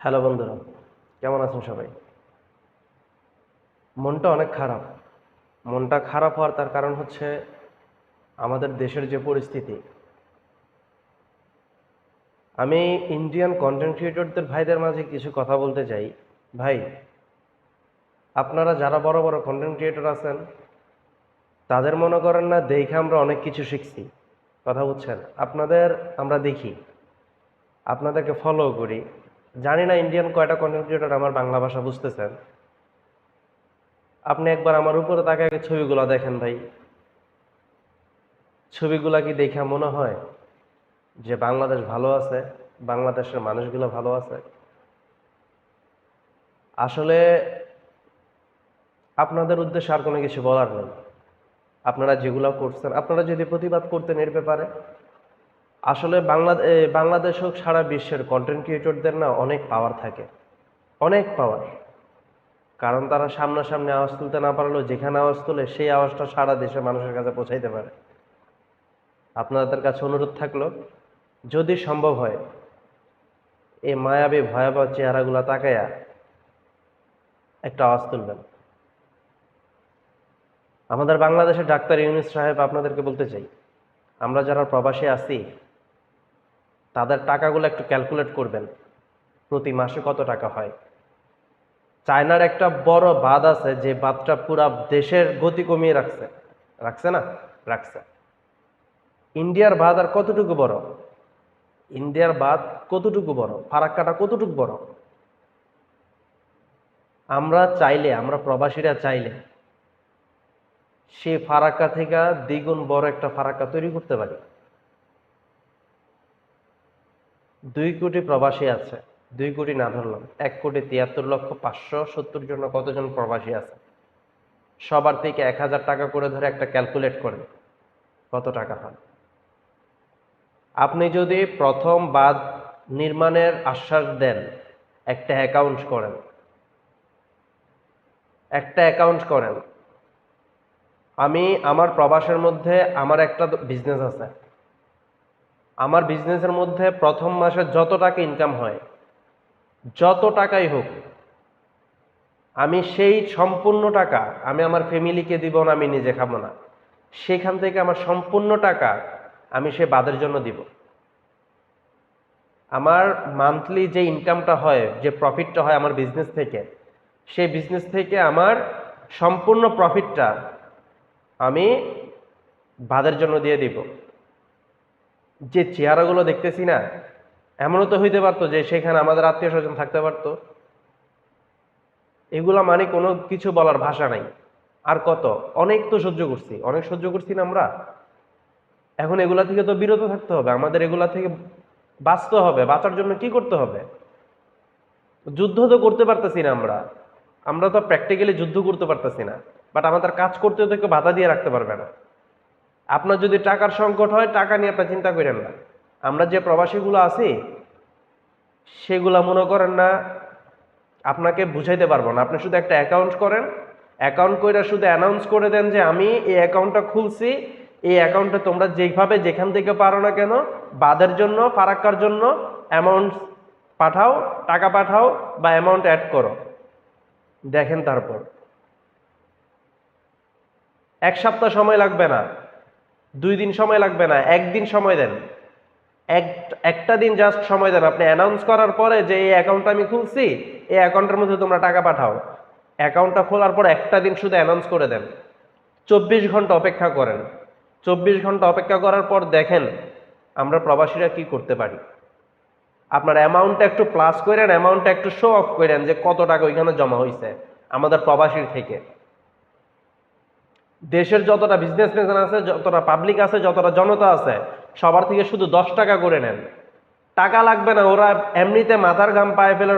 Hello বন্ধুরা, কেমন আছেন সবাই? মনটা অনেক খারাপ। মনটা খারাপ হওয়ার তার কারণ হচ্ছে আমাদের দেশের যে পরিস্থিতি। আমি ইন্ডিয়ান কন্টেন্ট ক্রিয়েটরদের ভাইদের মাঝে কিছু কথা বলতে চাই। ভাই, আপনারা যারা বড় বড় কন্টেন্ট ক্রিয়েটর আছেন, তাদের মনে করেন না দেখে আমরা অনেক কিছু শিখছি। কথা বুঝছেন? আপনাদের আমরা দেখি। আপনাদেরকে ফলো করি। জানি না ইন্ডিয়ান কয়টা কন্টেন্ট ক্রিয়েটর আমার বাংলা ভাষা বুঝতেছেন। আপনি একবার আমার উপরে তাকায় ছবিগুলো দেখেন ভাই। ছবিগুলা কি দেখে মনে হয় যে বাংলাদেশ ভালো আছে, বাংলাদেশের মানুষগুলো ভালো আছে? আসলে আপনাদের উদ্দেশ্যে আর কোনো কিছু বলার নেই। আপনারা যেগুলো করছেন, আপনারা যদি প্রতিবাদ করতেন এর ব্যাপারে আসলে বাংলা বাংলাদেশ হোক সারা বিশ্বের কন্টেন্ট ক্রিয়েটরদের না অনেক পাওয়ার থাকে। অনেক পাওয়ার কারণ তারা সামনাসামনি আওয়াজ তুলতে না পারলেও যেখানে আওয়াজ তোলে সেই আওয়াজটা সারা দেশের মানুষের কাছে পৌঁছাইতে পারে। আপনাদের কাছে অনুরোধ থাকল, যদি সম্ভব হয়, এই মায়াবী ভয়াবহ চেহারাগুলো তাকায়া একটা আওয়াজ তুলবেন। আমাদের বাংলাদেশের ডাক্তার ইউনিস সাহেব আপনাদেরকে বলতে চাই, আমরা যারা প্রবাসী আছি তাদের টাকাগুলো একটু ক্যালকুলেট করবেন। প্রতি মাসে কত টাকা হয়? চায়নার একটা বড় বাঁধ আছে, যে বাঁধটা পুরা দেশের গতি কমিয়ে রাখছে। রাখছে না? রাখছে। ইন্ডিয়ার বাঁধ আর কতটুকু বড়? ইন্ডিয়ার বাঁধ কতটুকু বড়? ফারাক্কাটা কতটুকু বড়? আমরা চাইলে, আমরা প্রবাসীরা চাইলে, সে ফারাক্কা থেকে দ্বিগুণ বড় একটা ফারাক্কা তৈরি করতে পারি। দুই কোটি প্রবাসী আছে, দুই কোটি না ধরলাম, এক কোটি তিয়াত্তর লক্ষ পাঁচশো সত্তর জন্য কতজন প্রবাসী আছে? সবার থেকে এক হাজার টাকা করে ধরে একটা ক্যালকুলেট করেন, কত টাকা হয়? আপনি যদি প্রথম বাদ নির্মাণের আশ্বাস দেন, একটা অ্যাকাউন্ট করেন, একটা অ্যাকাউন্ট করেন, আমি আমার প্রবাসের মধ্যে আমার একটা বিজনেস আছে আমার বিজনেসের মধ্যে প্রথম মাসে যত টাকা ইনকাম হয়, যত টাকাই হোক, আমি সেই সম্পূর্ণ টাকা আমি আমার ফ্যামিলিকে দিব না, আমি নিজে খাব না। সেখান থেকে আমার সম্পূর্ণ টাকা আমি সে বাদের জন্য দিব। আমার মান্থলি যে ইনকামটা হয়, যে প্রফিটটা হয় আমার বিজনেস থেকে, সেই বিজনেস থেকে আমার সম্পূর্ণ প্রফিটটা আমি বাদের জন্য দিয়ে দিব। যে চেহারাগুলো দেখতেছি না, এমনও তো হইতে পারতো যে সেখানে আমাদের আত্মীয় স্বজন থাকতে পারতো। এগুলা মানে কোনো কিছু বলার ভাষা নাই। আর কত? অনেক তো সহ্য করছি। অনেক সহ্য করছি না আমরা। এখন এগুলা থেকে তো বিরত থাকতে হবে। আমাদের এগুলা থেকে বাঁচতে হবে। বাঁচার জন্য কি করতে হবে? যুদ্ধ তো করতে পারতেছি না আমরা। আমরা তো প্র্যাকটিক্যালি যুদ্ধ করতে পারতেছি না। বাট আমাদের কাজ করতে তো কেউ বাধা দিয়ে রাখতে পারবে না। আপনার যদি টাকার সংকট হয়, টাকা নিয়ে আপনার চিন্তা করেন না। আমরা যে প্রবাসীগুলো আছি, সেগুলা মনে করেন না, আপনাকে বুঝাইতে পারব না। আপনি শুধু একটা অ্যাকাউন্ট করেন। অ্যাকাউন্ট করে শুধু অ্যানাউন্স করে দেন যে, আমি এই অ্যাকাউন্টটা খুলছি। এই অ্যাকাউন্টে তোমরা যেভাবে যেখান থেকে পারো না কেন, বাদের জন্য, ফারাক্কার জন্য অ্যামাউন্ট পাঠাও, টাকা পাঠাও বা অ্যামাউন্ট অ্যাড করো। দেখেন তারপর। এক সপ্তাহ সময় লাগবে না। দুই দিন সময় লাগবে না, একদিন সময় দেন। এক, একটা দিন জাস্ট সময় দেন। আপনি অ্যানাউন্স করার পরে যে এই অ্যাকাউন্টটা আমি খুলছি, এই অ্যাকাউন্টের মধ্যে তোমরা টাকা পাঠাও। অ্যাকাউন্টটা খোলার পর একটা দিন শুধু অ্যানাউন্স করে দেন। চব্বিশ ঘণ্টা অপেক্ষা করেন। চব্বিশ ঘণ্টা অপেক্ষা করার পর দেখেন আমরা প্রবাসীরা কি করতে পারি। আপনার অ্যামাউন্টটা একটু প্লাস করেন অ্যামাউন্টটা একটু শো অফ করেন যে কত টাকা ওইখানে জমা হয়েছে আমাদের প্রবাসীর থেকে। দেশের যতটা বিজনেসম্যান আছে, যতটা পাবলিক আছে, যতটা জনতা আছে, সবার থেকে শুধু দশ টাকা করে নেন। টাকা লাগবে না, ওরা এমনিতে মাথার ঘাম পায়ে ফেলে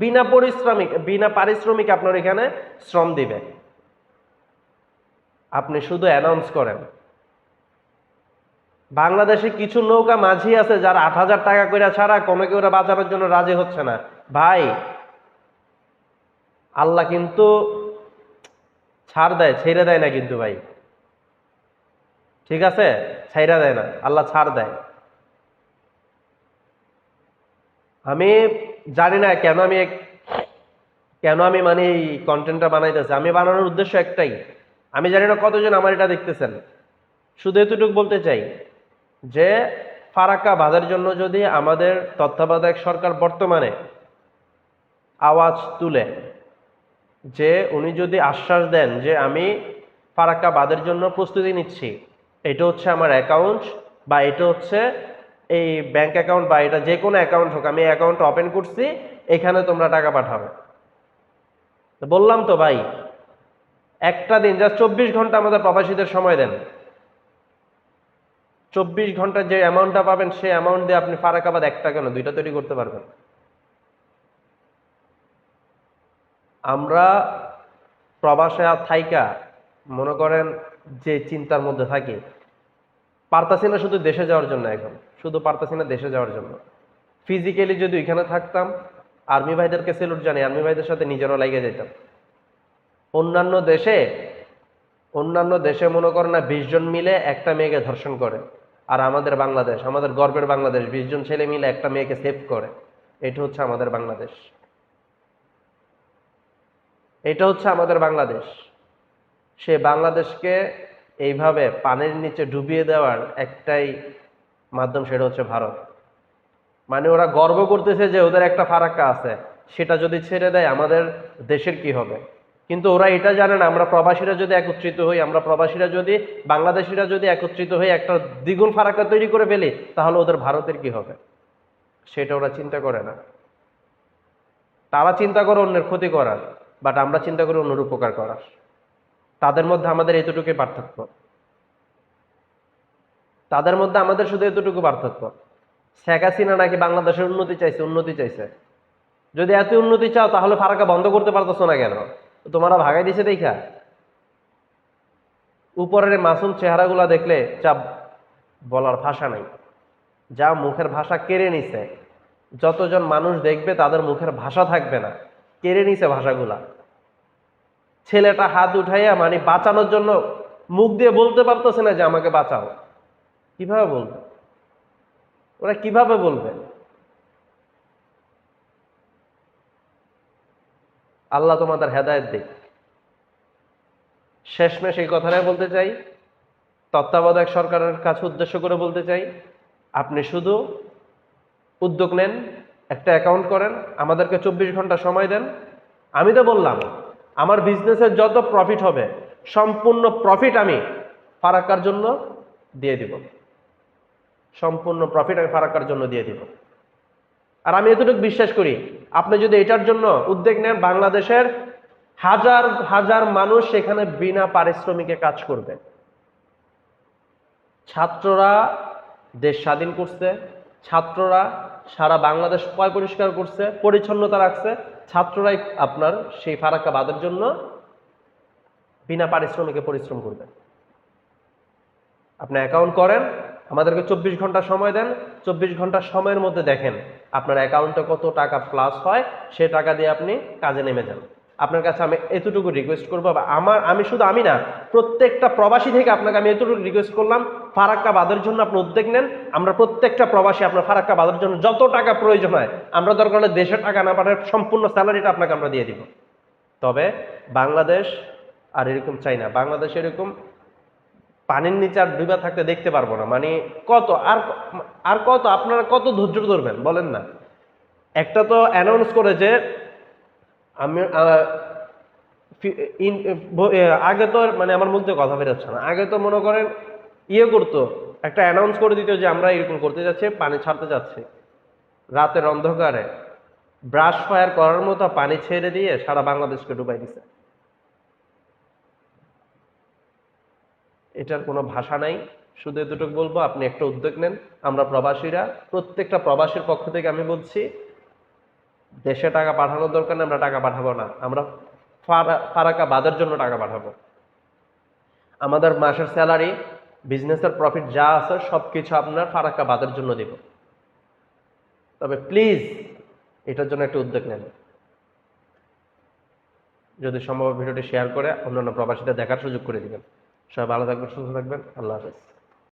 বিনা পরিশ্রমিক, বিনা পারিশ্রমিক আপনার এখানে শ্রম দিবে। আপনি শুধু অ্যানাউন্স করেন। বাংলাদেশে কিছু নৌকা মাঝি আছে যারা আট হাজার টাকা করে ছাড়া কোনো কেউ বাঁচানোর জন্য রাজি হচ্ছে না। ভাই, আল্লাহ কিন্তু ছাড় দেয় ছেড়ে দেয় না কিন্তু ভাই। ঠিক আছে? ছাইরা দেয় না, আল্লাহ ছাড় দেয়। আমি জানি না কেন আমি কেন আমি মানে এই কন্টেন্টটা বানাইতেছি। আমি বানানোর উদ্দেশ্য একটাই। আমি জানি না কতজন আমার এটা দেখতেছেন। শুধু এতটুকু বলতে চাই যে, ফারাক্কা বাঁধার জন্য যদি আমাদের তত্ত্বাবধায়ক সরকার বর্তমানে আওয়াজ তুলে যে উনি যদি আশ্বাস দেন যে আমি ফারাক্কা বাঁধের জন্য প্রস্তুতি নিচ্ছি, এটা হচ্ছে আমার অ্যাকাউন্ট বা এটা হচ্ছে এই ব্যাংক অ্যাকাউন্ট বা এটা যে কোনো অ্যাকাউন্ট হোক, আমি অ্যাকাউন্ট ওপেন করছি, এখানে তোমরা টাকা পাঠাবে। বললাম তো ভাই, একটা দিন জাস্ট চব্বিশ ঘণ্টা আমাদের প্রবাসীদের সময় দেন। চব্বিশ ঘণ্টার যে অ্যামাউন্টটা পাবেন, সেই অ্যামাউন্ট দিয়ে আপনি ফারাকাবাদ একটা কেন, দুইটা তৈরি করতে পারবেন। আমরা প্রবাসে থাইকা মনে করেন যে চিন্তার মধ্যে থাকি, পারতাছি না শুধু দেশে যাওয়ার জন্য এখন, শুধু পারতাছি না দেশে যাওয়ার জন্য। ফিজিক্যালি যদি ওইখানে থাকতাম আর্মি ভাইদেরকে সেলুট জানি আর্মি ভাইদের সাথে নিজেরও লাগিয়ে যেতাম অন্যান্য দেশে অন্যান্য দেশে মনে করেন না বিশ জন মিলে একটা মেয়েকে ধর্ষণ করে, আর আমাদের বাংলাদেশ, আমাদের গর্বের বাংলাদেশ, বিশ জন ছেলে মিলে একটা মেয়েকে সেভ করে। এটা হচ্ছে আমাদের বাংলাদেশ। এটা হচ্ছে আমাদের বাংলাদেশ। সে বাংলাদেশকে এইভাবে পানির নিচে ডুবিয়ে দেওয়ার একটাই মাধ্যম সেটা হচ্ছে ভারত। মানে ওরা গর্ব করতেছে যে ওদের একটা ফারাক্কা আছে, সেটা যদি ছেড়ে দেয় আমাদের দেশের কি হবে? কিন্তু ওরা এটা জানে না, আমরা প্রবাসীরা যদি একত্রিত হই, আমরা প্রবাসীরা যদি, বাংলাদেশিরা যদি একত্রিত হই একটা দ্বিগুণ ফারাক্কা তৈরি করে ফেলি, তাহলে ওদের ভারতের কি হবে? সেটা ওরা চিন্তা করে না। তারা চিন্তা করে অন্যের ক্ষতি করার। বাট আমরা চিন্তা করি অন্যের উপকার করার। তাদের মধ্যে আমাদের এতটুকুই পার্থক্য। তাদের মধ্যে আমাদের শুধু এতটুকু পার্থক্য। শেখ হাসিনা নাকি বাংলাদেশের উন্নতি চাইছে উন্নতি চাইছে। যদি এত উন্নতি চাও, তাহলে ফারাকা বন্ধ করতে পারতো না কেন? তোমারা ভাগাই দিছে দেখা। উপরের মাসুম চেহারাগুলা দেখলে যা বলার ভাষা নাই। যা মুখের ভাষা কেড়ে নিছে, যতজন মানুষ দেখবে তাদের মুখের ভাষা থাকবে না। কেড়ে নিছে ভাষাগুলা। ছেলেটা হাত উঠাইয়া মানে বাঁচানোর জন্য মুখ দিয়ে বলতে পারতেছে না যে আমাকে বাঁচাও। কীভাবে বলবে? ওরা কীভাবে বলবে? আল্লাহ তোমাদের হেদায়ত দিক। শেষমেশ এই কথাটাই বলতে চাই। তত্ত্বাবধায়ক সরকারের কাছে উদ্দেশ্য করে বলতে চাই, আপনি শুধু উদ্যোগ নেন একটা অ্যাকাউন্ট করেন, আমাদেরকে চব্বিশ ঘণ্টা সময় দেন। আমি তো বললাম, আমার বিজনেসের যত প্রফিট হবে, সম্পূর্ণ প্রফিট আমি ফারাক্কার জন্য দিয়ে দিব। সম্পূর্ণ প্রফিট আমি ফারাক্কার জন্য দিয়ে দিব। আর আমি এতটুকু বিশ্বাস করি, আপনি যদি এটার জন্য উদ্যোগ নেন, বাংলাদেশের হাজার হাজার মানুষ সেখানে বিনা পারিশ্রমিকে কাজ করবে। ছাত্ররা দেশ স্বাধীন করছে, ছাত্ররা সারা বাংলাদেশ পয় পরিষ্কার করছে, পরিচ্ছন্নতা রাখছে। ছাত্ররাই আপনার সেই ফারাক্কা বাদের জন্য বিনা পারিশ্রমিকে পরিশ্রম করবে। আপনি অ্যাকাউন্ট করেন, আমাদেরকে চব্বিশ ঘণ্টা সময় দেন। চব্বিশ ঘণ্টা সময়ের মধ্যে দেখেন আপনার অ্যাকাউন্টে কত টাকা প্লাস হয়, সে টাকা দিয়ে আপনি কাজে নেমে যান। আপনার কাছে আমি এতটুকু রিকোয়েস্ট করব বা আমার, আমি শুধু আমি না, প্রত্যেকটা প্রবাসী থেকে আপনাকে আমি এতটুকু রিকোয়েস্ট করলাম ফারাক্কা বাদের জন্য আপনি উদ্যোগ নেন, আমরা প্রত্যেকটা প্রবাসী আপনার ফারাক্কা বাদের জন্য যত টাকা প্রয়োজন হয়, আমরা দরকার হলে দেশের টাকা না পাঠায় সম্পূর্ণ স্যালারিটা আপনাকে আমরা দিয়ে দিব। তবে বাংলাদেশ আর এরকম চাই না, বাংলাদেশ এরকম পানির নিচে আর ডুবা থাকতে দেখতে পারব না মানে কত, আর আর কত, আপনারা কত ধৈর্য ধরবেন, বলেন না। একটা তো অ্যানাউন্স করে যে আমি আগে তো মানে আমার মুখ দিয়ে কথা বেরোচ্ছে না। আগে তো মনে করেন ইয়ে করতো, একটা অ্যানাউন্স করে দিত যে আমরা এরকম করতে যাচ্ছি, পানি ছাড়তে যাচ্ছি। রাতের অন্ধকারে ব্রাশ ফায়ার করার মতো পানি ছেড়ে দিয়ে সারা বাংলাদেশকে ডুবাই দিছে। এটার কোনো ভাষা নাই। শুধু এতটুকু বলব, আপনি একটা উদ্যোগ নেন। আমরা প্রবাসীরা, প্রত্যেকটা প্রবাসীর পক্ষ থেকে আমি বলছি দেশে টাকা পাঠানোর দরকার নেই, আমরা টাকা পাঠাবো না। আমরা ফারা- ফারাকা বাদের জন্য টাকা পাঠাবো। আমাদের মাসের স্যালারি, বিজনেসের প্রফিট যা আছে সব কিছু আপনার ফারাক্কা বাদের জন্য দিব। তবে প্লিজ এটার জন্য একটা উদ্যোগ নেন। যদি সম্ভব ভিডিওটি শেয়ার করে অন্যান্য প্রবাসীদের দেখার সুযোগ করে দিবেন। সবাই ভালো থাকবেন, সুস্থ থাকবেন। আল্লাহ হাফেজ।